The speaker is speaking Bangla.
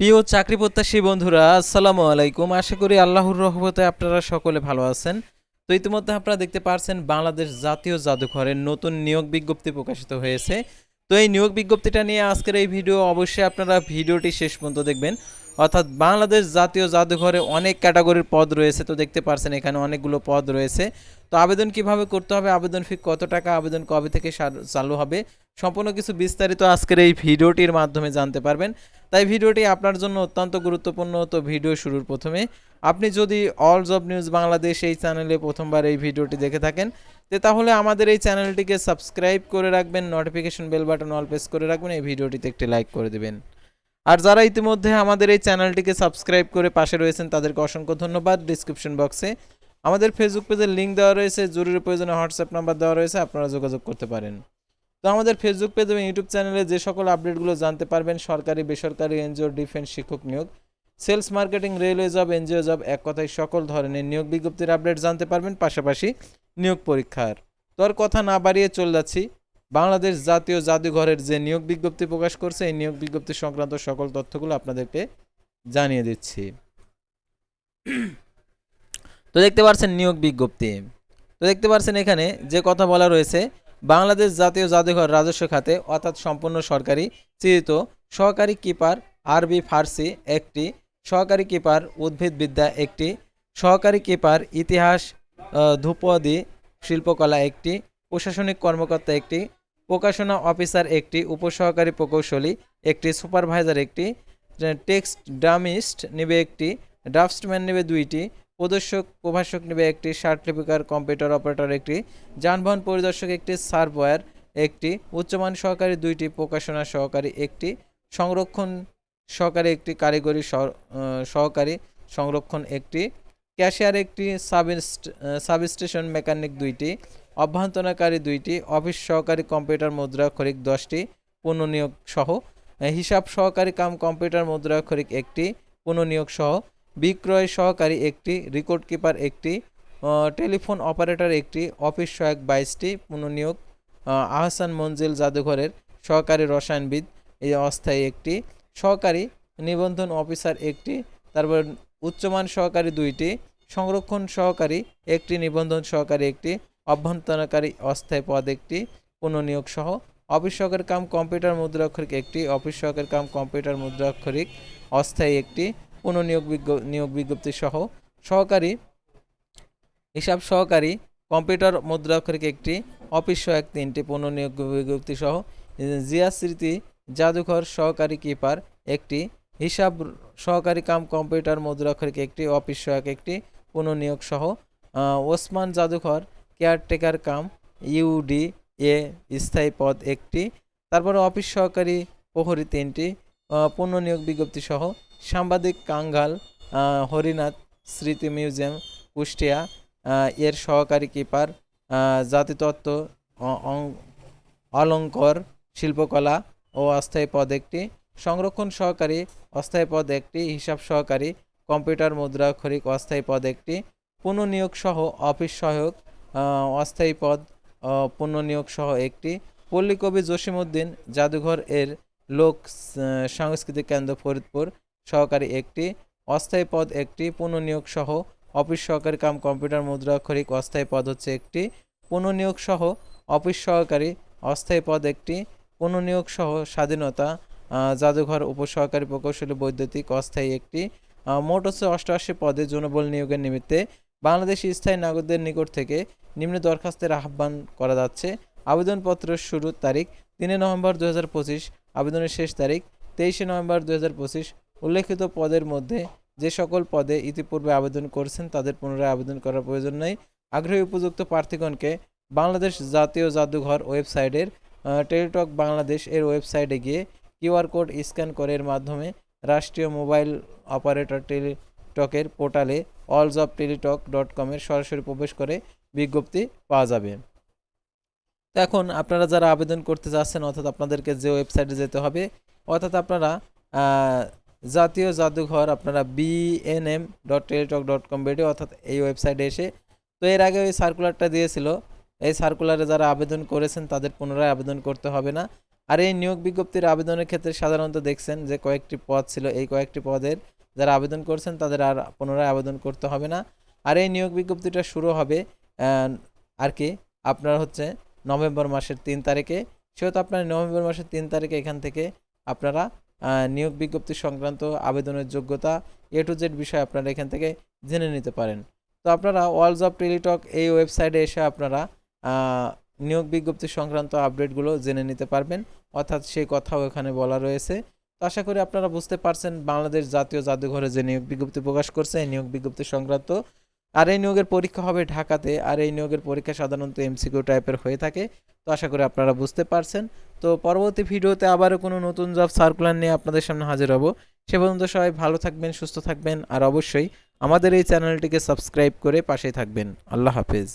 প্রিয় চাকরি প্রত্যাশী বন্ধুরা, আসসালামু আলাইকুম। আশা করি আল্লাহর রহমতে আপনারা সকলে ভালো আছেন। তো ইতিমধ্যে আপনারা দেখতে পারছেন বাংলাদেশ জাতীয় জাদুঘরের নতুন নিয়োগ বিজ্ঞপ্তি প্রকাশিত হয়েছে। তো এই নিয়োগ বিজ্ঞপ্তিটা নিয়ে আজকের এই ভিডিও অবশ্যই আপনারা ভিডিওটি শেষ পর্যন্ত দেখবেন। অর্থাৎ বাংলাদেশ জাতীয় জাদুঘরে অনেক ক্যাটাগরির পদ রয়েছে, তো দেখতে পারছেন এখানে অনেকগুলো পদ রয়েছে। তো আবেদন কীভাবে করতে হবে, আবেদন ফি কত টাকা, আবেদন কবে থেকে চালু হবে, সম্পূর্ণ কিছু বিস্তারিত আজকের এই ভিডিওটির মাধ্যমে জানতে পারবেন। তাই ভিডিওটি আপনার জন্য অত্যন্ত গুরুত্বপূর্ণ, তো ভিডিও শুরুর প্রথমে আপনি যদি অল জব নিউজ বাংলাদেশ এই চ্যানেলে প্রথমবার এই ভিডিওটি দেখে থাকেন, তে তাহলে আমাদের এই চ্যানেলটিকে সাবস্ক্রাইব করে রাখবেন, notification bell button all press করে রাখবেন, এই ভিডিওটিতে একটি লাইক করে দেবেন। আর যারা ইতিমধ্যে আমাদের এই চ্যানেলটিকে সাবস্ক্রাইব করে পাশে রয়েছেন, তাদেরকে অসংখ্য ধন্যবাদ ডিসক্রিপশন বক্সে আমাদের ফেসবুক পেজের লিঙ্ক দেওয়া রয়েছে, জরুরি প্রয়োজনে হোয়াটসঅ্যাপ নাম্বার দেওয়া রয়েছে, আপনারা যোগাযোগ করতে পারেন। তো আমাদের ফেসবুক পেজ এবং ইউটিউব চ্যানেলে যে সকল আপডেটগুলো জানতে পারবেন, সরকারি, বেসরকারি এনজিও ডিফেন্স শিক্ষক নিয়োগ sales marketing railway job NGO job এক কথায় সকল ধরনের নিয়োগ বিজ্ঞপ্তির আপডেট জানতে পারবেন, পাশাপাশি নিয়োগ পরীক্ষার। তো আর কথা না বাড়িয়ে চলে যাচ্ছি। বাংলাদেশ জাতীয় জাদুঘরের যে নিয়োগ বিজ্ঞপ্তি প্রকাশ করছে, এই নিয়োগ বিজ্ঞপ্তি সংক্রান্ত সকল তথ্যগুলো আপনাদেরকে জানিয়ে দিচ্ছি। তো দেখতে পাচ্ছেন নিয়োগ বিজ্ঞপ্তি। তো দেখতে পাচ্ছেন এখানে যে কথা বলা রয়েছে, বাংলাদেশ জাতীয় জাদুঘর রাজস্ব খাতে, অর্থাৎ সম্পূর্ণ সরকারি, চিহ্নিত সহকারী কিপার আরবি ফার্সি একটি, সহকারী কিপার উদ্ভিদবিদ্যা একটি, সহকারী কিপার ইতিহাস ধ্রুপদী শিল্পকলা একটি, প্রশাসনিক কর্মকর্তা একটি প্রকাশনা অফিসার একটি, উপসহকারী প্রকৌশলী একটি, সুপারভাইজার একটি, টেক্সট ড্রামিস্ট নেবে একটি, ড্রাফটসম্যান নেবে দুইটি, প্রদর্শক প্রভাষক নেবে একটি, সার্টিফিকার কম্পিউটার অপারেটর একটি, যানবাহন পরিদর্শক একটি সার্ভয়ার একটি, উচ্চমান সহকারী দুইটি, প্রকাশনা সহকারী একটি, সংরক্ষণ সহকারী একটি, কারিগরি সহ- সহকারী সংরক্ষণ একটি, ক্যাশিয়ার একটি, সাব সাবস্টেশন মেকানিক দুইটি অভ্যন্তরণকারী দুইটি, অফিস সহকারী কম্পিউটার মুদ্রাক্ষরিক দশটি পুনঃনিয়োগ সহ। হিসাব সহকারী কাম কম্পিউটার মুদ্রাক্ষরিক একটি পুনঃনিয়োগ সহ। বিক্রয় সহকারী একটি রেকর্ড কিপার একটি টেলিফোন অপারেটর একটি, অফিস সহায়ক বাইশটি পুনঃনিয়োগ আহসান মঞ্জিল জাদুঘরের সহকারী রসায়নবিদ এই অস্থায়ী একটি, সহকারী নিবন্ধন অফিসার একটি, তারপর উচ্চমান সহকারী দুইটি, সংরক্ষণ সহকারী একটি, নিবন্ধন সহকারী একটি অভ্যন্তরণকারী অস্থায়ী পদ একটি পুনঃনিয়োগ সহ অফিস কাম কম্পিউটার মুদ্রাক্ষরিক একটি অফিস কাম কম্পিউটার মুদ্রাক্ষরিক অস্থায়ী একটি পুনঃনিয়োগ নিয়োগ বিজ্ঞপ্তি সহ সহকারী, হিসাব সহকারী কম্পিউটার মুদ্রাক্ষরিক একটি, অফিস সহায়ক তিনটি পুনঃনিয়োগ বিজ্ঞপ্তি সহ জিয়া স্মৃতি জাদুঘর সহকারী কিপার একটি, হিসাব সহকারী কাম কম্পিউটার মুদ্রাক্ষরিক একটি, অফিস সহায়ক একটি পুনঃনিয়োগ সহ ওসমান জাদুঘর কেয়ারটেকার কাম ইউডি এ স্থায়ী পদ একটি তারপরে অফিস সহকারী প্রহরী তিনটি আহ, পুনঃনিয়োগ বিজ্ঞপ্তি সহ সাংবাদিক কাঙ্গাল হরিনাথ স্মৃতি মিউজিয়াম কুষ্টিয়া এর সহকারী কিপার জাতিতত্ত্ব অলঙ্কর শিল্পকলা ও অস্থায়ী পদ একটি সংরক্ষণ সহকারী অস্থায়ী পদ একটি হিসাব সহকারী কম্পিউটার মুদ্রাক্ষরিক অস্থায়ী পদ একটি পুনঃনিয়োগ সহ অফিস সহায়ক অস্থায়ী পদ আহ, পুনঃনিয়োগ সহ একটি। পল্লীকবি জসিমউদ্দিন জাদুঘর এর লোক সাংস্কৃতিক কেন্দ্র ফরিদপুর। সহকারী একটি। অস্থায়ী পদ একটি পুনঃনিয়োগ সহ অফিস সহকারী কাম কম্পিউটার মুদ্রাক্ষরিক অস্থায়ী পদ হচ্ছে একটি। পুনঃনিয়োগ সহ অফিস সহকারী অস্থায়ী পদ একটি। পুনঃনিয়োগ সহ স্বাধীনতা জাদুঘর উপসহকারী প্রকৌশলী বৈদ্যুতিক অস্থায়ী একটি। মোট হচ্ছে অষ্টআশি পদে জনবল নিয়োগের নিমিত্তে বাংলাদেশি স্থায়ী নাগরিকদের নিকট থেকে নিম্ন দরখাস্তের আহ্বান করা যাচ্ছে। আবেদনপত্রের শুরুর তারিখ তিনে নভেম্বর দু হাজার পঁচিশ, আবেদনের শেষ তারিখ তেইশে নভেম্বর দু হাজার পঁচিশ। উল্লেখিত পদের মধ্যে যে সকল পদে ইতিপূর্বে আবেদন করেছেন তাদের পুনরায় আবেদন করার প্রয়োজন নেই। আগ্রহী উপযুক্ত প্রার্থীগণকে বাংলাদেশ জাতীয় জাদুঘর ওয়েবসাইটের টেলিটক বাংলাদেশ এর ওয়েবসাইটে গিয়ে কিউআর কোড স্ক্যান করে এর মাধ্যমে রাষ্ট্রীয় মোবাইল অপারেটর টেলিটকের পোর্টালে অল অফ টেলিটক ডট কমের সরাসরি প্রবেশ করে বিজ্ঞপ্তি পাওয়া যাবে। এখন আপনারা যারা আবেদন করতে যাচ্ছেন, অর্থাৎ আপনাদেরকে যে ওয়েবসাইটে যেতে হবে, অর্থাৎ আপনারা জাতীয় জাদুঘর আপনারা BNM dot Teletalk dot com বেডে অর্থাৎ এই ওয়েবসাইটে এসে, তো এর আগে ওই সার্কুলারটা দিয়েছিল। এই সার্কুলারে যারা আবেদন করেছেন, তাদের পুনরায় আবেদন করতে হবে না। আর এই নিয়োগ বিজ্ঞপ্তির আবেদনের ক্ষেত্রে সাধারণত দেখছেন যে কয়েকটি পদ ছিল, এই কয়েকটি পদের যারা আবেদন করছেন তাদের আর পুনরায় আবেদন করতে হবে না। আর এই নিয়োগ বিজ্ঞপ্তিটা শুরু হবে আর কি, আপনার হচ্ছে নভেম্বর মাসের তিন তারিখে। সেহেতু আপনার নভেম্বর মাসের তিন তারিখে এখান থেকে আপনারা নিয়োগ বিজ্ঞপ্তি সংক্রান্ত আবেদনের যোগ্যতা এ টু জেড বিষয় আপনারা এখান থেকে জেনে নিতে পারেন। তো আপনারা ওয়ালস অফ টেলিটক এই ওয়েবসাইটে এসে আপনারা নিয়োগ বিজ্ঞপ্তি সংক্রান্ত আপডেটগুলো জেনে নিতে পারবেন। অর্থাৎ সেই কথাও এখানে বলা রয়েছে। তো আশা করি আপনারা বুঝতে পারছেন বাংলাদেশ জাতীয় জাদুঘরে যে নিয়োগ বিজ্ঞপ্তি প্রকাশ করছে, এই নিয়োগ বিজ্ঞপ্তি সংক্রান্ত। আর এই নিয়োগের পরীক্ষা হবে ঢাকাতে, আর এই নিয়োগের পরীক্ষা সাধারণত এমসিকিউ টাইপের হয়ে থাকে। তো আশা করি আপনারা বুঝতে পারছেন। তো পরবর্তী ভিডিওতে আবারও কোনো নতুন জব সার্কুলার নিয়ে আপনাদের সামনে হাজির হব। সে পর্যন্ত সবাই ভালো থাকবেন, সুস্থ থাকবেন, আর অবশ্যই আমাদের এই চ্যানেলটিকে সাবস্ক্রাইব করে পাশেই থাকবেন। আল্লাহ হাফেজ।